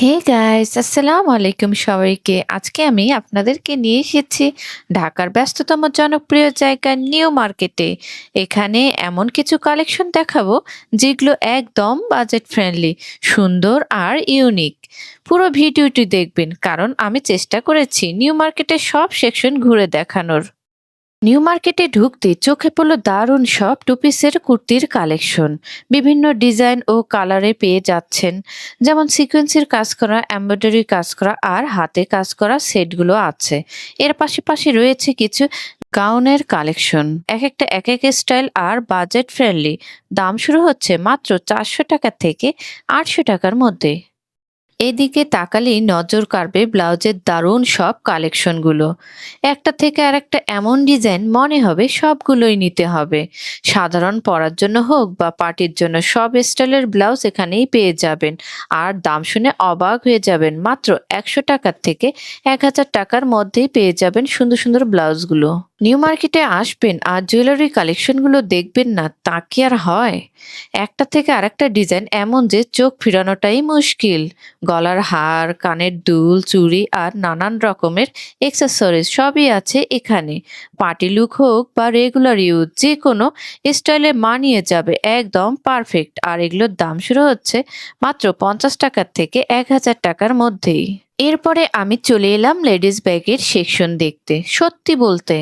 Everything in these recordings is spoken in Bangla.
হে গাইস আসসালামু আলাইকুম সবাইকে। আজকে আমি আপনাদেরকে নিয়ে এসেছি ঢাকার ব্যস্ততম জনপ্রিয় জায়গা নিউ মার্কেটে। এখানে এমন কিছু কালেকশন দেখাবো যেগুলো একদম বাজেট ফ্রেন্ডলি সুন্দর আর ইউনিক পুরো ভিডিওটি দেখবেন, কারণ আমি চেষ্টা করেছি নিউ মার্কেটের সব সেকশন ঘুরে দেখানোর। নিউ মার্কেটে ঢুকতে চোখে পড়ল দারুণ সব টু পিসের কুর্তির কালেকশন। বিভিন্ন ডিজাইন ও কালারে পেয়ে যাচ্ছেন। যেমন সিকোয়েন্সের কাজ করা, এমব্রয়ডারি কাজ করা আর হাতে কাজ করা সেটগুলো আছে। এর পাশাপাশি রয়েছে কিছু গাউনের কালেকশন। এক একটা, এক এক স্টাইল আর বাজেট ফ্রেন্ডলি। দাম শুরু হচ্ছে মাত্র চারশো টাকা থেকে আটশো টাকার মধ্যে। এদিকে তাকালেই নজর কাড়বে ব্লাউজের দারুণ সব কালেকশনগুলো। একটা থেকে আর একটা এমন ডিজাইন মনে হবে সবগুলোই নিতে হবে। সাধারণ পরার জন্য হোক বা পার্টির জন্য সব স্টাইলের ব্লাউজ এখানেই পেয়ে যাবেন। আর দাম শুনে অবাক হয়ে যাবেন, মাত্র একশো টাকার থেকে এক হাজার টাকার মধ্যেই পেয়ে যাবেন সুন্দর সুন্দর ব্লাউজগুলো। নিউ মার্কেটে আসবেন আর জুয়েলারি কালেকশনগুলো দেখবেন না, তা কি আর হয়? একটা থেকে আরেকটা ডিজাইন এমন যে চোখ ফিরানোটাই মুশকিল। গলার হার, কানের দুল, চুড়ি আর নানান রকমের এক্সেসরিজ সবই আছে এখানে। পার্টি লুক হোক বা রেগুলার ইউজ যে কোনো স্টাইলে মানিয়ে যাবে, একদম পারফেক্ট আর এগুলোর দাম শুরু হচ্ছে মাত্র পঞ্চাশ টাকার থেকে এক হাজার টাকার মধ্যেই। এরপরে আমি চলে এলাম লেডিস ব্যাগের সেকশন দেখতে। সত্যি বলতে,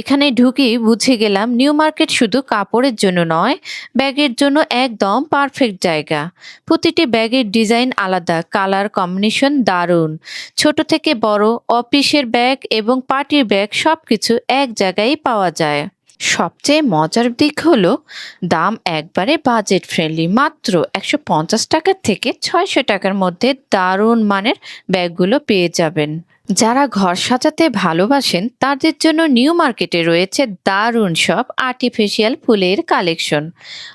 এখানে ঢুকেই বুঝে গেলাম নিউ মার্কেট শুধু কাপড়ের জন্য নয়, ব্যাগের জন্য একদম পারফেক্ট জায়গা। প্রতিটি ব্যাগের ডিজাইন আলাদা, কালার কম্বিনেশন দারুণ। ছোট থেকে বড়, অফিসের ব্যাগ এবং পার্টির ব্যাগ সব কিছু এক জায়গায় পাওয়া যায়। সবচেয়ে মজার দিক হলো, দাম একবারে বাজেট ফ্রেন্ডলি মাত্র একশো পঞ্চাশ টাকার থেকে ছয়শো টাকার মধ্যে দারুণ মানের ব্যাগগুলো পেয়ে যাবেন। যারা ঘর সাজাতে ভালোবাসেন, তাদের জন্য নিউ মার্কেটে রয়েছে দারুণ সব আর্টিফিশিয়াল ফুলের কালেকশন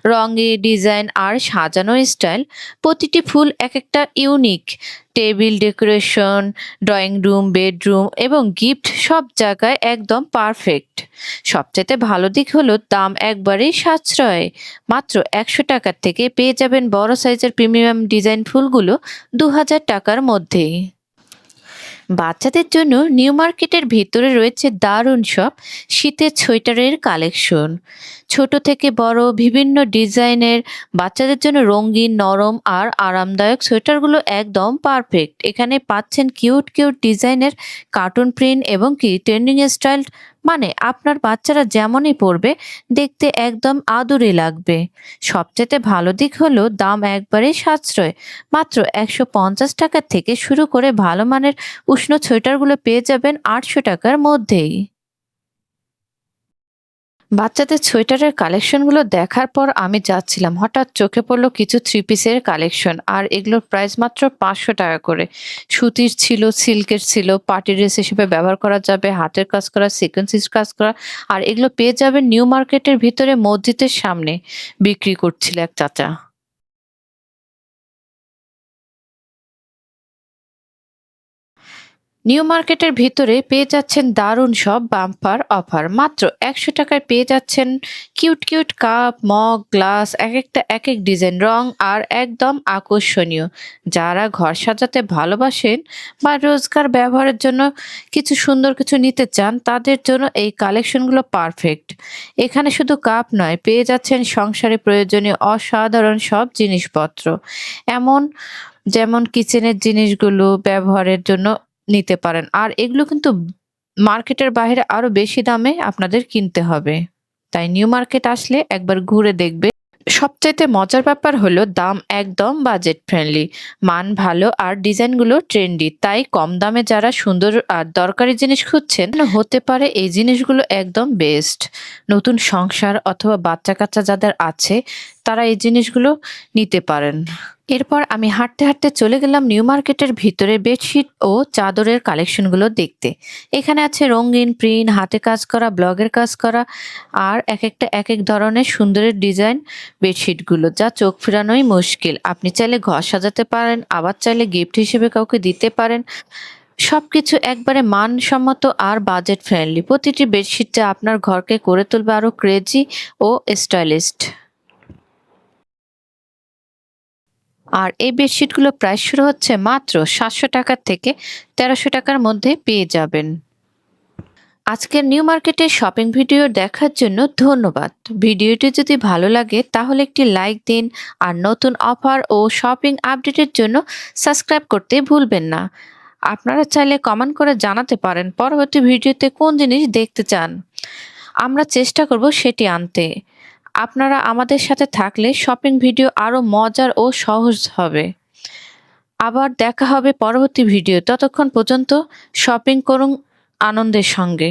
রঙে ডিজাইন আর সাজানো স্টাইল প্রতিটি ফুল এক একটা unique table decoration drawing room bedroom এবং গিফট সব জায়গায় একদম পারফেক্ট সবচেয়ে ভালো দিক হলো দাম একবারেই সাশ্রয়। মাত্র একশো টাকার থেকে পেয়ে যাবেন বড় সাইজের প্রিমিয়াম ডিজাইন ফুলগুলো দু হাজার টাকার মধ্যেই। বাচ্চাদের জন্য নিউ মার্কেটের ভেতরে রয়েছে দারুণ সব শীতের সোয়েটারের কালেকশন। ছোট থেকে বড় বিভিন্ন ডিজাইনের বাচ্চাদের জন্য রঙিন, নরম আর আরামদায়ক সোয়েটারগুলো একদম পারফেক্ট। এখানে পাচ্ছেন কিউট কিউট ডিজাইনের কার্টুন প্রিন্ট এবং কি ট্রেন্ডিং স্টাইল। মানে আপনার বাচ্চারা যেমনই পড়বে দেখতে একদম আদুরে লাগবে। সবচেয়ে ভালো দিক হলো দাম একবারে সাশ্রয়। মাত্র একশো পঞ্চাশ টাকা থেকে শুরু করে ভালো মানের উষ্ণ সোয়েটারগুলো পেয়ে যাবেন আটশো টাকার মধ্যেই। বাচ্চাদের সোয়েটারের কালেকশনগুলো দেখার পর আমি যাচ্ছিলাম। হঠাৎ চোখে পড়ল কিছু থ্রি পিসের কালেকশন আর এগুলোর প্রাইস মাত্র পাঁচশো টাকা করে। সুতির ছিল, সিল্কের ছিল পার্টি ড্রেস হিসেবে ব্যবহার করা যাবে, হাতের কাজ করা সিকোয়েন্সিস কাজ করা আর এগুলো পেয়ে যাবে নিউ মার্কেটের ভিতরে মসজিদের সামনে। বিক্রি করছিল এক চাচা। নিউ মার্কেটের ভিতরে পেয়ে যাচ্ছেন দারুণ সব বাম্পার অফার। মাত্র একশো টাকায় পেয়ে যাচ্ছেন cute cute cup, mug, glass, এক একটা, এক এক ডিজাইন রং আর একদম আকর্ষণীয়। যারা ঘর সাজাতে ভালোবাসেন বা রোজগার ব্যবহারের জন্য কিছু সুন্দর কিছু নিতে চান, তাদের জন্য এই কালেকশনগুলো পারফেক্ট। এখানে শুধু কাপ নয়, পেয়ে যাচ্ছেন সংসারে প্রয়োজনীয় অসাধারণ সব জিনিসপত্র। এমন, যেমন কিচেনের জিনিসগুলো ব্যবহারের জন্য নিতে পারেন। আর এগুলো কিন্তু মার্কেটের বাইরে আরও বেশি দামে আপনাদের কিনতে হবে। তাই নিউ মার্কেট আসলে একবার ঘুরে দেখবে। সবচাইতে মজার ব্যাপার হলো দাম একদম বাজেট ফ্রেন্ডলি। মান ভালো আর ডিজাইনগুলো ট্রেন্ডি। তাই কম দামে যারা সুন্দর আর দরকারি জিনিস খুঁজছেন, হতে পারে এই জিনিসগুলো একদম বেস্ট। নতুন সংসার অথবা বাচ্চা কাচ্চা যাদের আছে, তারা এই জিনিসগুলো নিতে পারেন। এরপর আমি হাঁটতে হাঁটতে চলে গেলাম নিউ মার্কেটের ভিতরে বেডশিট ও চাদরের কালেকশনগুলো দেখতে। এখানে আছে রঙিন, প্রিন্ট, হাতে কাজ করা, ব্লগের কাজ করা আর এক একটা এক এক ধরনের সুন্দরের ডিজাইন বেডশিটগুলো, যা চোখ ফেরানোই মুশকিল। আপনি চাইলে ঘর সাজাতে পারেন, আবার চাইলে গিফট হিসেবে কাউকে দিতে পারেন। সব কিছু একবারে মানসম্মত আর বাজেট ফ্রেন্ডলি প্রতিটি বেডশিটটা আপনার ঘরকে করে তুলবে আরও ক্রেজি ও স্টাইলিস্ট আর এই বেডশিটগুলো প্রাইস শুরু হচ্ছে মাত্র সাতশো টাকার থেকে তেরোশো টাকার মধ্যে পেয়ে যাবেন। আজকের নিউ মার্কেটের শপিং ভিডিও দেখার জন্য ধন্যবাদ। ভিডিওটি যদি ভালো লাগে তাহলে একটি লাইক দিন আর নতুন অফার ও শপিং আপডেটের জন্য সাবস্ক্রাইব করতে ভুলবেন না। আপনারা চাইলে কমেন্ট করে জানাতে পারেন পরবর্তী ভিডিওতে কোন জিনিস দেখতে চান। আমরা চেষ্টা করব সেটি আনতে। আপনারা আমাদের সাথে থাকলে শপিং ভিডিও আরও মজার ও সহজ হবে। আবার দেখা হবে পরবর্তী ভিডিও ততক্ষণ পর্যন্ত শপিং করুন আনন্দের সঙ্গে।